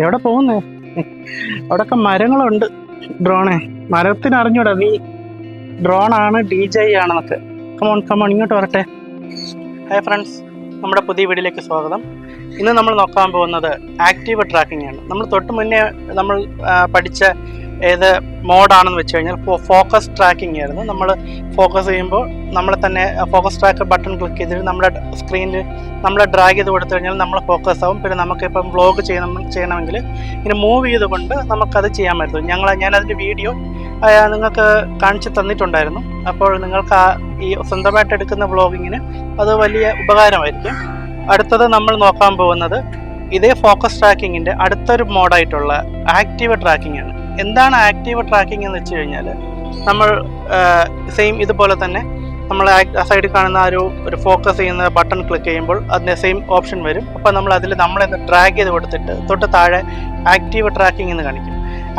എവിടെ പോകുന്നേ? അവിടെയൊക്കെ മരങ്ങളുണ്ട് ഡ്രോണേ. മരത്തിന് അറിഞ്ഞൂടാ നീ ഡ്രോണാണ് ഡി ജെ ആണെന്നൊക്കെ. കമോൺ കമോൺ ഇങ്ങോട്ട് വരട്ടെ. ഹായ് ഫ്രണ്ട്സ് നമ്മുടെ പുതിയ വീഡിയോയിലേക്ക് സ്വാഗതം. ഇന്ന് നമ്മൾ നോക്കാൻ പോകുന്നത് ആക്റ്റീവ് ട്രാക്കിംഗ് ആണ്. നമ്മൾ തൊട്ട് മുന്നേ നമ്മൾ പഠിച്ച ഏത് മോഡാണെന്ന് വെച്ച് കഴിഞ്ഞാൽ ഫോക്കസ് ട്രാക്കിംഗ് ആയിരുന്നു. നമ്മൾ ഫോക്കസ് ചെയ്യുമ്പോൾ നമ്മൾ തന്നെ ഫോക്കസ് ട്രാക്ക് ബട്ടൺ ക്ലിക്ക് ചെയ്തിട്ട് നമ്മുടെ സ്ക്രീനിൽ നമ്മൾ ഡ്രാഗ് ചെയ്ത് കൊടുത്തു കഴിഞ്ഞാൽ നമ്മൾ ഫോക്കസ് ആവും. പിന്നെ നമുക്കിപ്പം വ്ലോഗ് ചെയ്യണം ചെയ്യണമെങ്കിൽ ഇങ്ങനെ മൂവ് ചെയ്തുകൊണ്ട് നമുക്കത് ചെയ്യാൻ പറ്റും. ഞങ്ങൾ ഞാനതിന്റെ വീഡിയോ നിങ്ങൾക്ക് കാണിച്ചു തന്നിട്ടുണ്ടായിരുന്നു. അപ്പോൾ നിങ്ങൾക്ക് ഈ സ്വന്തമായിട്ട് എടുക്കുന്ന വ്ളോഗിങ്ങിന് അത് വലിയ ഉപകാരമായിരിക്കും. അടുത്തത് നമ്മൾ നോക്കാൻ പോകുന്നത് ഇതേ ഫോക്കസ് ട്രാക്കിങ്ങിന്റെ അടുത്തൊരു മോഡായിട്ടുള്ള ആക്റ്റീവ് ട്രാക്കിംഗ് ആണ്. എന്താണ് ആക്റ്റീവ് ട്രാക്കിംഗ് എന്ന് വെച്ച് കഴിഞ്ഞാൽ നമ്മൾ സെയിം ഇതുപോലെ തന്നെ നമ്മൾ സൈഡിൽ കാണുന്ന ആ ഒരു ഫോക്കസ് ചെയ്യുന്ന ബട്ടൺ ക്ലിക്ക് ചെയ്യുമ്പോൾ അതിന്റെ സെയിം ഓപ്ഷൻ വരും. അപ്പോൾ നമ്മൾ അതിൽ നമ്മളെന്ന് ട്രാക്ക് ചെയ്ത് കൊടുത്തിട്ട് തൊട്ട് താഴെ ആക്റ്റീവ് ട്രാക്കിംഗ് എന്ന് കാണിക്കും.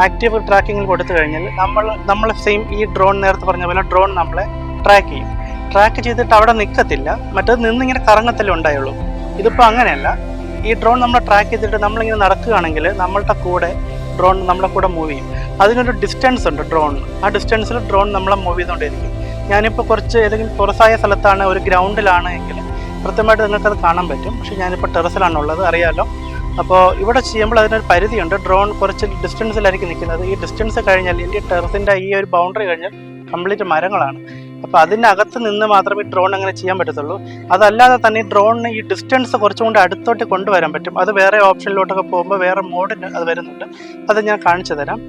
ആക്റ്റീവ് ട്രാക്കിങ്ങിൽ കൊടുത്തു കഴിഞ്ഞാൽ നമ്മൾ നമ്മൾ സെയിം ഈ ഡ്രോൺ നേരത്തെ പറഞ്ഞ പോലെ ഡ്രോൺ നമ്മളെ ട്രാക്ക് ചെയ്യും. ട്രാക്ക് ചെയ്തിട്ട് അവിടെ നിൽക്കത്തില്ല മറ്റേത് നിന്നിങ്ങനെ കറങ്ങത്തല്ലേ ഉണ്ടായുള്ളൂ. ഇതിപ്പോൾ അങ്ങനെയല്ല. ഈ ഡ്രോൺ നമ്മൾ ട്രാക്ക് ചെയ്തിട്ട് നമ്മളിങ്ങനെ നടക്കുകയാണെങ്കിൽ നമ്മളുടെ കൂടെ ഡ്രോൺ നമ്മളെ കൂടെ മൂവ് ചെയ്യും. അതിനൊരു ഡിസ്റ്റൻസ് ഉണ്ട് ഡ്രോൺ ആ ഡിസ്റ്റൻസിൽ ഡ്രോൺ നമ്മളെ മൂവ് ചെയ്തുകൊണ്ടിരിക്കും ഞാനിപ്പോൾ കുറച്ച് ഏതെങ്കിലും തുറസായ സ്ഥലത്താണ് ഒരു ഗ്രൗണ്ടിലാണ് എങ്കിൽ കൃത്യമായിട്ട് നിങ്ങൾക്കത് കാണാൻ പറ്റും. പക്ഷേ ഞാനിപ്പോൾ ടെറസിലാണ് ഉള്ളത് അറിയാലോ. അപ്പോൾ ഇവിടെ ചെയ്യുമ്പോൾ അതിനൊരു പരിധിയുണ്ട്. ഡ്രോൺ കുറച്ച് ഡിസ്റ്റൻസിലായിരിക്കും നിൽക്കുന്നത്. ഈ ഡിസ്റ്റൻസ് കഴിഞ്ഞാൽ എന്റെ ടെറസിന്റെ ഈ ഒരു ബൗണ്ടറി കഴിഞ്ഞാൽ കംപ്ലീറ്റ് മരങ്ങളാണ്. അപ്പോൾ അതിനകത്ത് നിന്ന് മാത്രമേ ഡ്രോൺ അങ്ങനെ ചെയ്യാൻ പറ്റത്തുള്ളൂ. അതല്ലാതെ തന്നെ ഡ്രോണിന് ഈ ഡിസ്റ്റൻസ് കുറച്ചും അടുത്തോട്ട് കൊണ്ടുവരാൻ പറ്റും. അത് വേറെ ഓപ്ഷനിലോട്ടൊക്കെ പോകുമ്പോൾ വേറെ മോഡിന് അത് വരുന്നുണ്ട്. അത് ഞാൻ കാണിച്ചു തരാം.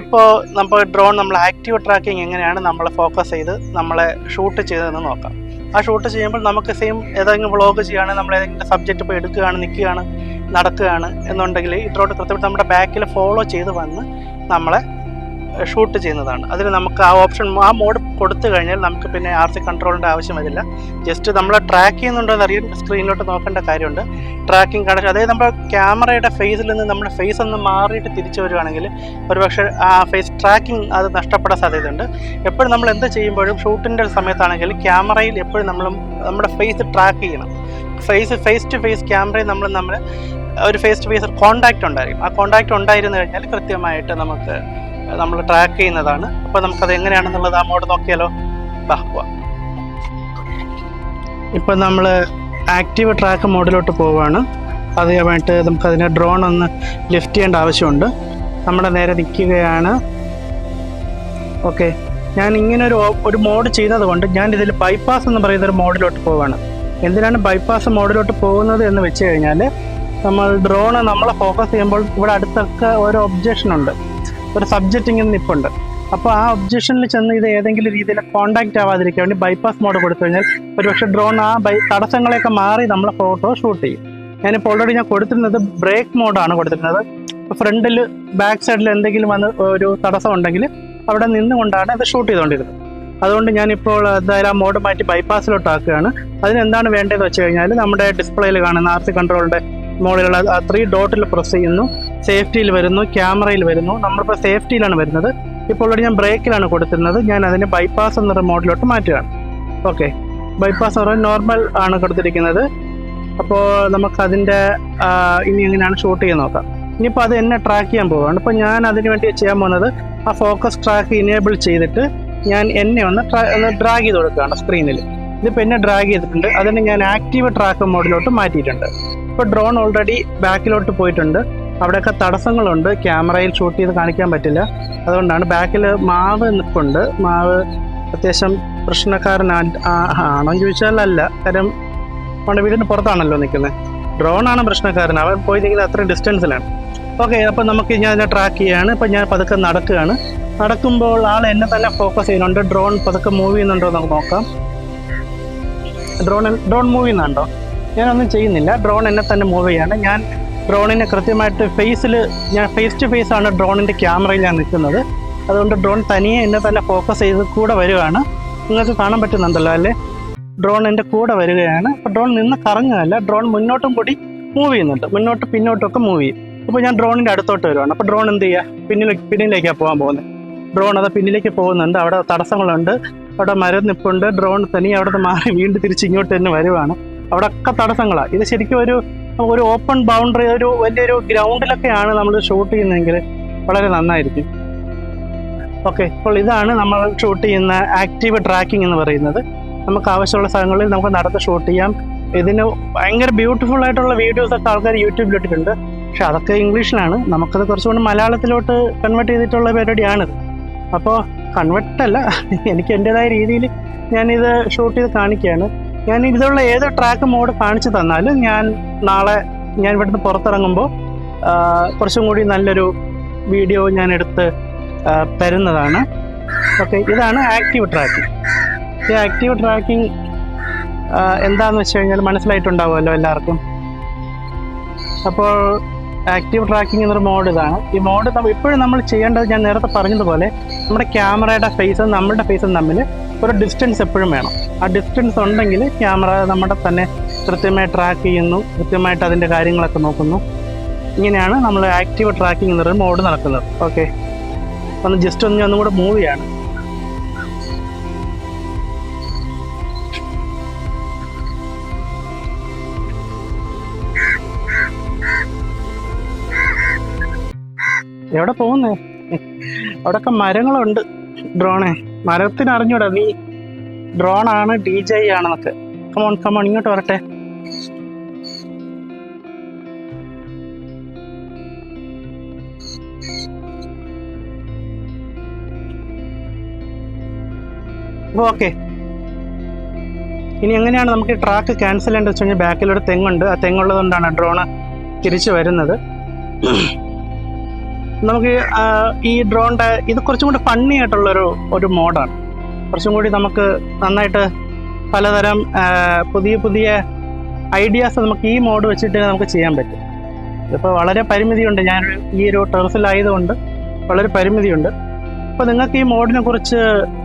ഇപ്പോൾ നമ്മൾ ഡ്രോൺ നമ്മൾ ആക്റ്റീവ് ട്രാക്കിംഗ് എങ്ങനെയാണ് നമ്മളെ ഫോക്കസ് ചെയ്ത് നമ്മളെ ഷൂട്ട് ചെയ്തതെന്ന് നോക്കാം. ആ ഷൂട്ട് ചെയ്യുമ്പോൾ നമുക്ക് സെയിം ഏതെങ്കിലും വ്ളോഗ് ചെയ്യുകയാണ് നമ്മൾ ഏതെങ്കിലും സബ്ജക്റ്റ് ഇപ്പോൾ എടുക്കുകയാണ് നിൽക്കുകയാണ് നടക്കുകയാണ് എന്നുണ്ടെങ്കിൽ ഈ ഡ്രോൺ കൃത്യമായിട്ട് നമ്മുടെ ബാക്കിൽ ഫോളോ ചെയ്ത് വന്ന് നമ്മളെ ഷൂട്ട് ചെയ്യുന്നതാണ്. അതിന് നമുക്ക് ആ ഓപ്ഷൻ ആ മോഡ് കൊടുത്തു കഴിഞ്ഞാൽ നമുക്ക് പിന്നെ ആർ സി കൺട്രോളിന്റെ ആവശ്യം വരില്ല. ജസ്റ്റ് നമ്മൾ ട്രാക്ക് ചെയ്യുന്നുണ്ടോ എന്ന് അറിയാൻ സ്ക്രീനിലോട്ട് നോക്കേണ്ട കാര്യമുണ്ട്. ട്രാക്കിംഗ് കണക്ഷൻ അതായത് നമ്മുടെ ക്യാമറയുടെ ഫേസിൽ നിന്ന് നമ്മുടെ ഫേസ് ഒന്ന് മാറിയിട്ട് തിരിച്ചു വരുവാണെങ്കിൽ ഒരുപക്ഷെ ആ ഫേസ് ട്രാക്കിംഗ് അത് നഷ്ടപ്പെടാൻ സാധ്യതയുണ്ട്. എപ്പോഴും നമ്മൾ എന്ത് ചെയ്യുമ്പോഴും ഷൂട്ടിന്റെ സമയത്താണെങ്കിൽ ക്യാമറയിൽ എപ്പോഴും നമ്മൾ നമ്മുടെ ഫേസ് ട്രാക്ക് ചെയ്യണം. ഫേസ് ഫേസ് ടു ഫേസ് ക്യാമറയിൽ നമ്മൾ നമ്മൾ ഒരു ഫേസ് ടു ഫേസ് കോണ്ടാക്റ്റ് ഉണ്ടായിരിക്കും. ആ കോണ്ടാക്റ്റ് ഉണ്ടായിരുന്നു കഴിഞ്ഞാൽ കൃത്യമായിട്ട് നമുക്ക് നമ്മൾ ട്രാക്ക് ചെയ്യുന്നതാണ്. അപ്പോൾ നമുക്കത് എങ്ങനെയാണെന്നുള്ളത് അങ്ങോട്ട് നോക്കിയാലോ? ബാ പോവാം. ഇപ്പം നമ്മൾ ആക്റ്റീവ് ട്രാക്ക് മോഡിലോട്ട് പോവുകയാണ് അതിനായിട്ട് നമുക്കതിനെ ഡ്രോൺ ഒന്ന് ലിഫ്റ്റ് ചെയ്യേണ്ട ആവശ്യമുണ്ട്. നമ്മുടെ നേരെ നിൽക്കുകയാണ്. ഓക്കെ ഞാൻ ഇങ്ങനെ ഒരു ഒരു മോഡ് ചെയ്യുന്നത് കൊണ്ട് ഞാൻ ഇതിൽ ബൈപ്പാസ് എന്ന് പറയുന്ന ഒരു മോഡിലോട്ട് പോവുകയാണ് എന്തിനാണ് ബൈപ്പാസ് മോഡിലോട്ട് പോകുന്നത് എന്ന് വെച്ച് കഴിഞ്ഞാൽ നമ്മൾ ഡ്രോണ് നമ്മളെ ഫോക്കസ് ചെയ്യുമ്പോൾ ഇവിടെ അടുത്തൊക്കെ ഒരു ഒബ്ജക്ഷൻ ഉണ്ട്. ഒരു സബ്ജക്റ്റ് ഇങ്ങനെ നിപ്പുണ്ട്. അപ്പോൾ ആ ഒബ്ജക്ഷനിൽ ചെന്ന് ഇത് ഏതെങ്കിലും രീതിയിൽ കോണ്ടാക്ട് ആവാതിരിക്കാൻ വേണ്ടി ബൈപ്പാസ് മോഡ് കൊടുത്തു കഴിഞ്ഞാൽ ഒരുപക്ഷെ ഡ്രോൺ ആ ബൈ തടസ്സങ്ങളെയൊക്കെ മാറി നമ്മളെ ഫോട്ടോ ഷൂട്ട് ചെയ്യും. ഞാനിപ്പോൾ ഓൾറെഡി ഞാൻ കൊടുത്തിരുന്നത് ബ്രേക്ക് മോഡാണ് കൊടുത്തിരുന്നത്. ഫ്രണ്ടിൽ ബാക്ക് സൈഡിൽ എന്തെങ്കിലും വന്ന് ഒരു തടസ്സം ഉണ്ടെങ്കിൽ അവിടെ നിന്നുകൊണ്ടാണ് അത് ഷൂട്ട് ചെയ്തുകൊണ്ടിരുന്നത് അതുകൊണ്ട് ഞാനിപ്പോൾ എന്തായാലും ആ മോഡ് മാറ്റി ബൈപ്പാസിലോട്ട് ആക്കുകയാണ് അതിനെന്താണ് വേണ്ടതെന്ന് വെച്ച് കഴിഞ്ഞാൽ നമ്മുടെ ഡിസ്പ്ലേയിൽ കാണുന്ന ആർ സി കൺട്രോളിന്റെ മോളിലുള്ള ത്രീ ഡോട്ടിൽ പ്രസ് ചെയ്യുന്നു സേഫ്റ്റിയിൽ വരുന്നു ക്യാമറയിൽ വരുന്നു. നമ്മളിപ്പോൾ സേഫ്റ്റിയിലാണ് വരുന്നത്. ഇപ്പോൾ ഓൾറെഡി ഞാൻ ബ്രേക്കിലാണ് കൊടുത്തിരുന്നത്. ഞാൻ അതിനെ ബൈപ്പാസ് എന്നൊരു മോഡിലോട്ട് മാറ്റുകയാണ്. ഓക്കെ ബൈപ്പാസ് എന്ന് പറയുന്നത് നോർമൽ ആണ് കൊടുത്തിരിക്കുന്നത്. അപ്പോൾ നമുക്കതിന്റെ ഇനി എങ്ങനെയാണ് ഷൂട്ട് ചെയ്യാൻ നോക്കാം. ഇനിയിപ്പോൾ അത് എന്നെ ട്രാക്ക് ചെയ്യാൻ പോവുകയാണ്. അപ്പോൾ ഞാൻ അതിന് വേണ്ടി ചെയ്യാൻ പോകുന്നത് ആ ഫോക്കസ് ട്രാക്ക് ഇനേബിൾ ചെയ്തിട്ട് ഞാൻ എന്നെ ഒന്ന് ഒന്ന് ഡ്രാഗ് ചെയ്ത് കൊടുക്കുകയാണ് സ്ക്രീനിൽ ഇതിപ്പോൾ എന്നെ ഡ്രാഗ് ചെയ്തിട്ടുണ്ട്. അതിന് ഞാൻ ആക്റ്റീവ് ട്രാക്ക് മോഡിലോട്ട് മാറ്റിയിട്ടുണ്ട്. ഇപ്പോൾ ഡ്രോൺ ഓൾറെഡി ബാക്കിലോട്ട് പോയിട്ടുണ്ട്. അവിടെയൊക്കെ തടസ്സങ്ങളുണ്ട്. ക്യാമറയിൽ ഷൂട്ട് ചെയ്ത് കാണിക്കാൻ പറ്റില്ല. അതുകൊണ്ടാണ് ബാക്കിൽ മാവ് നിൽപ്പുണ്ട് മാവ് അത്യാവശ്യം പ്രശ്നക്കാരനാ ആണോന്ന് ചോദിച്ചാൽ അല്ല. കാര്യം നമ്മുടെ വീടിന് പുറത്താണല്ലോ നിൽക്കുന്നത് ഡ്രോണാണ് പ്രശ്നക്കാരൻ. അവൻ പോയി നിൽക്കുന്നത് അത്രയും ഡിസ്റ്റൻസിലാണ് ഓക്കെ അപ്പോൾ നമുക്ക് ഞാൻ അതിനെ ട്രാക്ക് ചെയ്യാണ്. ഇപ്പം ഞാൻ പതുക്കെ നടക്കുകയാണ്. നടക്കുമ്പോൾ ആൾ എന്നെ തന്നെ ഫോക്കസ് ചെയ്യുന്നുണ്ട്. ഡ്രോൺ പതുക്കെ മൂവ് ചെയ്യുന്നുണ്ടോ നമുക്ക് നോക്കാം. ഡ്രോൺ ഡ്രോൺ മൂവ് ചെയ്യുന്നുണ്ടോ? ഞാനൊന്നും ചെയ്യുന്നില്ല. ഡ്രോൺ എന്നെ തന്നെ മൂവ് ചെയ്യാണ്. ഞാൻ ഡ്രോണിനെ കൃത്യമായിട്ട് ഫേസിൽ ഞാൻ ഫേസ് ടു ഫേസ് ആണ് ഡ്രോണിന്റെ ക്യാമറയിൽ ഞാൻ നിൽക്കുന്നത്. അതുകൊണ്ട് ഡ്രോൺ തനിയെ എന്നെ തന്നെ ഫോക്കസ് ചെയ്ത് കൂടെ വരുവാണ് നിങ്ങൾക്ക് കാണാൻ പറ്റുന്നുണ്ടല്ലോ അല്ലേ? ഡ്രോൺ എന്റെ കൂടെ വരികയാണ്. അപ്പോൾ ഡ്രോൺ നിന്ന് കറങ്ങുകയല്ല ഡ്രോൺ മുന്നോട്ടും കൂടി മൂവ് ചെയ്യുന്നുണ്ട്. മുന്നോട്ട് പിന്നോട്ടൊക്കെ മൂവ് ചെയ്യും. അപ്പോൾ ഞാൻ ഡ്രോണിന്റെ അടുത്തോട്ട് വരുവാണ്. അപ്പോൾ ഡ്രോൺ എന്ത് ചെയ്യുക പിന്നിലേക്ക് പിന്നിലേക്കാണ് പോകാൻ പോകുന്നത് ഡ്രോൺ അത് പിന്നിലേക്ക് പോകുന്നുണ്ട്. അവിടെ തടസ്സങ്ങളുണ്ട്. അവിടെ മരം നിപ്പുണ്ട്. ഡ്രോൺ തനിയെ അവിടെ നിന്ന് മാറി വീണ്ടും തിരിച്ച് ഇങ്ങോട്ട് തന്നെ വരുവാണ്. അവിടെ ഒക്കെ തടസ്സങ്ങളാണ് ഇത് ശരിക്കും ഒരു ഒരു ഓപ്പൺ ബൗണ്ടറി ഒരു വലിയൊരു ഗ്രൗണ്ടിലൊക്കെയാണ് നമ്മൾ ഷൂട്ട് ചെയ്യുന്നതെങ്കിൽ വളരെ നന്നായിരിക്കും. ഓക്കെ അപ്പോൾ ഇതാണ് നമ്മൾ ഷൂട്ട് ചെയ്യുന്ന ആക്റ്റീവ് ട്രാക്കിംഗ് എന്ന് പറയുന്നത്. നമുക്ക് ആവശ്യമുള്ള സ്ഥലങ്ങളിൽ നമുക്ക് നടന്ന് ഷൂട്ട് ചെയ്യാം. ഇതിന് ഭയങ്കര ബ്യൂട്ടിഫുൾ ആയിട്ടുള്ള വീഡിയോസ് ഒക്കെ ആൾക്കാർ യൂട്യൂബിൽ ഇട്ടിട്ടുണ്ട്. പക്ഷെ അതൊക്കെ ഇംഗ്ലീഷിലാണ് നമുക്കത് കുറച്ചുകൂടി മലയാളത്തിലോട്ട് കൺവേർട്ട് ചെയ്തിട്ടുള്ള പരിപാടിയാണിത് അപ്പോൾ കൺവേർട്ട് അല്ല എനിക്ക് എന്റെതായ രീതിയിൽ ഞാനിത് ഷൂട്ട് ചെയ്ത് കാണിക്കുകയാണ്. ഞാൻ ഇതിലുള്ള ഏത് ട്രാക്ക് മോഡ് കാണിച്ചു തന്നാലും ഞാൻ നാളെ ഞാൻ ഇവിടുന്ന് പുറത്തിറങ്ങുമ്പോൾ കുറച്ചും കൂടി നല്ലൊരു വീഡിയോ ഞാൻ എടുത്ത് തരുന്നതാണ്. ഓക്കെ ഇതാണ് ആക്റ്റീവ് ട്രാക്കിംഗ് ഈ ആക്റ്റീവ് ട്രാക്കിംഗ് എന്താണെന്ന് വെച്ച് കഴിഞ്ഞാൽ മനസ്സിലായിട്ടുണ്ടാവുമല്ലോ എല്ലാവർക്കും. അപ്പോൾ ആക്റ്റീവ് ട്രാക്കിംഗ് എന്നൊരു മോഡ് ഇതാണ്. ഈ മോഡ് ഇപ്പോഴും നമ്മൾ ചെയ്യേണ്ടത് ഞാൻ നേരത്തെ പറഞ്ഞതുപോലെ നമ്മുടെ ക്യാമറയുടെ ഫേസും നമ്മുടെ ഫേസും തമ്മിൽ ഒരു ഡിസ്റ്റൻസ് എപ്പോഴും വേണം. ആ ഡിസ്റ്റൻസ് ഉണ്ടെങ്കിൽ ക്യാമറ നമ്മുടെ തന്നെ കൃത്യമായി ട്രാക്ക് ചെയ്യുന്നു കൃത്യമായിട്ട് അതിന്റെ കാര്യങ്ങളൊക്കെ നോക്കുന്നു. ഇങ്ങനെയാണ് നമ്മൾ ആക്റ്റീവ് ട്രാക്കിംഗ് എന്നൊരു മോഡ് നടക്കുന്നത് ഓക്കെ ഒന്ന് ജസ്റ്റ് ഒന്ന് ഒന്നും കൂടെ മൂവ് എവിടെ പോകുന്നേ? അവിടെയൊക്കെ മരങ്ങളുണ്ട് ഡ്രോണേ. മരത്തിന് അറിഞ്ഞൂടാ നീ. ഡ്രോൺ ആണ് ഡി ജെ ആണെന്നൊക്കെ. കമോൺ കമോൺ ഇങ്ങോട്ട് വരട്ടെ. ഓക്കെ. ഇനി എങ്ങനെയാണ് നമുക്ക് ട്രാക്ക് ക്യാൻസൽ ചെയ്യേണ്ടത് വെച്ച് കഴിഞ്ഞാൽ ബാക്കിലൊരു തെങ്ങുണ്ട്. ആ തെങ്ങുള്ളത് കൊണ്ടാണ് ഡ്രോണ് തിരിച്ചു വരുന്നത്. നമുക്ക് ഈ ഡ്രോണിന്റെ ഇത് കുറച്ചും കൂടി ഫണ്ണി ആയിട്ടുള്ളൊരു ഒരു മോഡാണ്. കുറച്ചും കൂടി നമുക്ക് നന്നായിട്ട് പലതരം പുതിയ പുതിയ ഐഡിയാസ് നമുക്ക് ഈ മോഡ് വെച്ചിട്ട് നമുക്ക് ചെയ്യാൻ പറ്റും. ഇപ്പോൾ വളരെ പരിമിതിയുണ്ട്. ഞാൻ ഈ ഒരു ടെറസിലായതുകൊണ്ട് വളരെ പരിമിതിയുണ്ട്. അപ്പോൾ നിങ്ങൾക്ക് ഈ മോഡിനെ കുറിച്ച്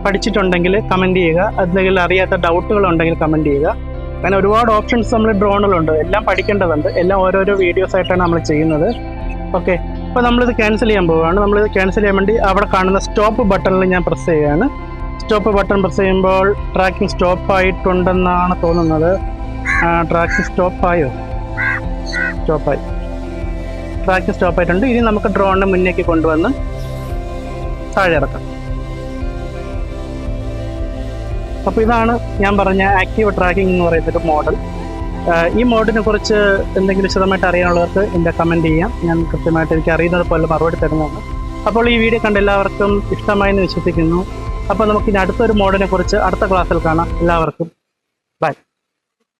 പഠിച്ചിട്ടുണ്ടെങ്കിൽ കമന്റ് ചെയ്യുക. എന്തെങ്കിലും അറിയാത്ത ഡൗട്ടുകൾ ഉണ്ടെങ്കിൽ കമന്റ് ചെയ്യുക. അങ്ങനെ ഒരുപാട് ഓപ്ഷൻസ് നമ്മൾ ഡ്രോണിലുണ്ട് എല്ലാം പഠിക്കേണ്ടതുണ്ട്. എല്ലാം ഓരോരോ വീഡിയോസ് ആയിട്ടാണ് നമ്മൾ ചെയ്യുന്നത്. ഓക്കെ അപ്പോൾ നമ്മളിത് ക്യാൻസൽ ചെയ്യാൻ പോവുകയാണ്. നമ്മളിത് ക്യാൻസൽ ചെയ്യാൻ വേണ്ടി അവിടെ കാണുന്ന സ്റ്റോപ്പ് ബട്ടണിൽ ഞാൻ പ്രസ് ചെയ്യുകയാണ്. സ്റ്റോപ്പ് ബട്ടൺ പ്രസ് ചെയ്യുമ്പോൾ ട്രാക്കിംഗ് സ്റ്റോപ്പ് ആയിട്ടുണ്ടെന്നാണ് തോന്നുന്നത്. ട്രാക്കിംഗ് സ്റ്റോപ്പ് ആയോ? സ്റ്റോപ്പായി ട്രാക്കിംഗ് സ്റ്റോപ്പ് ആയിട്ടുണ്ട്. ഇനി നമുക്ക് ഡ്രോണിനെ മുന്നേക്ക് കൊണ്ടുവന്ന് താഴെ ഇറക്കാം. അപ്പോൾ ഇതാണ് ഞാൻ പറഞ്ഞ ആക്റ്റീവ് ട്രാക്കിംഗ് എന്ന് പറയുന്നൊരു മോഡൽ ഈ മോഡിനെ കുറിച്ച് എന്തെങ്കിലും വിശദമായിട്ട് അറിയാനുള്ളവർക്ക് എന്റെ കമന്റ് ചെയ്യാം. ഞാൻ കൃത്യമായിട്ട് എനിക്ക് അറിയുന്നത് പോലെ മറുപടി തരുന്നതാണ്. അപ്പോൾ ഈ വീഡിയോ കണ്ട എല്ലാവർക്കും ഇഷ്ടമായി എന്ന് വിശ്വസിക്കുന്നു. അപ്പോൾ നമുക്ക് ഇനി അടുത്തൊരു മോഡിനെ കുറിച്ച് അടുത്ത ക്ലാസ്സിൽ കാണാം. എല്ലാവർക്കും ബൈ.